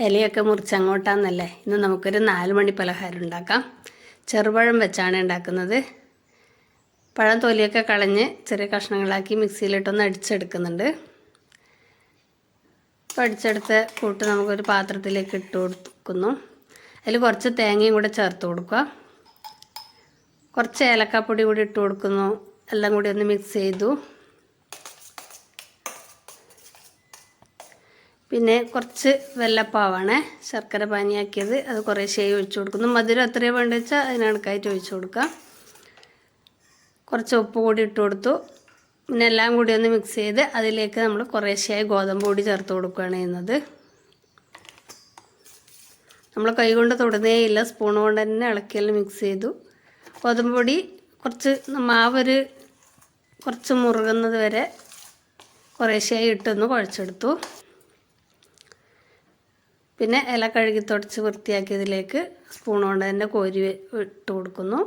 ഇലയൊക്കെ മുറിച്ച് അങ്ങോട്ടാന്നല്ലേ? ഇന്ന് നമുക്കൊരു നാല് മണി പലഹാരം ഉണ്ടാക്കാം. ചെറുപഴം വെച്ചാണ് ഉണ്ടാക്കുന്നത്. പഴം തൊലിയൊക്കെ കളഞ്ഞ് ചെറിയ കഷ്ണങ്ങളാക്കി മിക്സിയിലിട്ടൊന്ന് അടിച്ചെടുക്കുന്നുണ്ട്. അപ്പോൾ അടിച്ചെടുത്ത കൂട്ട് നമുക്കൊരു പാത്രത്തിലേക്ക് ഇട്ട് കൊടുക്കുന്നു. അതിൽ കുറച്ച് തേങ്ങയും കൂടെ ചേർത്ത് കൊടുക്കുക. കുറച്ച് ഏലക്കാപ്പൊടി കൂടി ഇട്ട് കൊടുക്കുന്നു. എല്ലാം കൂടി ഒന്ന് മിക്സ് ചെയ്തു. പിന്നെ കുറച്ച് വെള്ളപ്പാവാണ്. ശർക്കര പാനിയാക്കിയത്. അത് കുറേശ്ശേ ഒഴിച്ചു കൊടുക്കുന്നു. മധുരം എത്രയാണ് വേണ്ടത് വെച്ചാൽ അതിനടുക്കായിട്ട് ഒഴിച്ചു കൊടുക്കാം. കുറച്ച് ഉപ്പ് കൂടി ഇട്ട് കൊടുത്തു. പിന്നെ എല്ലാം കൂടി ഒന്ന് മിക്സ് ചെയ്ത് അതിലേക്ക് നമ്മൾ കുറേശ്ശേ ഗോതമ്പ് പൊടി ചേർത്ത് കൊടുക്കുകയാണ് ചെയ്യുന്നത്. നമ്മൾ കൈ കൊണ്ട് തൊടുന്നേ ഇല്ല. സ്പൂൺ കൊണ്ട് തന്നെ ഇളക്കിയെല്ലാം മിക്സ് ചെയ്തു. ഗോതമ്പ് പൊടി കുറച്ച് മാവൊരു കുറച്ച് മുറുകുന്നത് വരെ കുറേശ്ശേയായി ഇട്ടൊന്ന് കുഴച്ചെടുത്തു. പിന്നെ ഇല കഴുകി തുടച്ച് വൃത്തിയാക്കിയതിലേക്ക് സ്പൂൺ കൊണ്ട് തന്നെ കോരി ഇട്ട് കൊടുക്കുന്നു.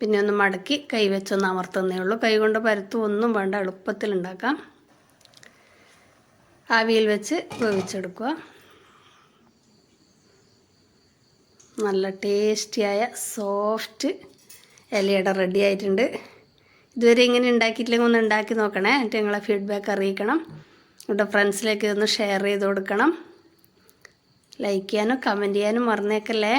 പിന്നെ ഒന്ന് മടക്കി കൈ വെച്ചൊന്ന് അമർത്തുന്നേ ഉള്ളൂ. കൈ കൊണ്ട് പരത്തും ഒന്നും വേണ്ട എളുപ്പത്തിൽ ഉണ്ടാക്കാം. ആവിയിൽ വെച്ച് വേവിച്ചെടുക്കുക. നല്ല ടേസ്റ്റിയായ സോഫ്റ്റ് ഇലയുടെ റെഡി ആയിട്ടുണ്ട്. ഇതുവരെ ഇങ്ങനെ ഉണ്ടാക്കിയിട്ടില്ലെങ്കിൽ ഒന്ന് ഉണ്ടാക്കി നോക്കണേ. എന്നിട്ട് നിങ്ങളെ ഫീഡ്ബാക്ക് അറിയിക്കണം. ഇവിടെ ഫ്രണ്ട്സിലേക്ക് ഇതൊന്ന് ഷെയർ ചെയ്ത് കൊടുക്കണം. ലൈക്ക് ചെയ്യാനും കമന്റ് ചെയ്യാനും മറന്നേക്കല്ലേ?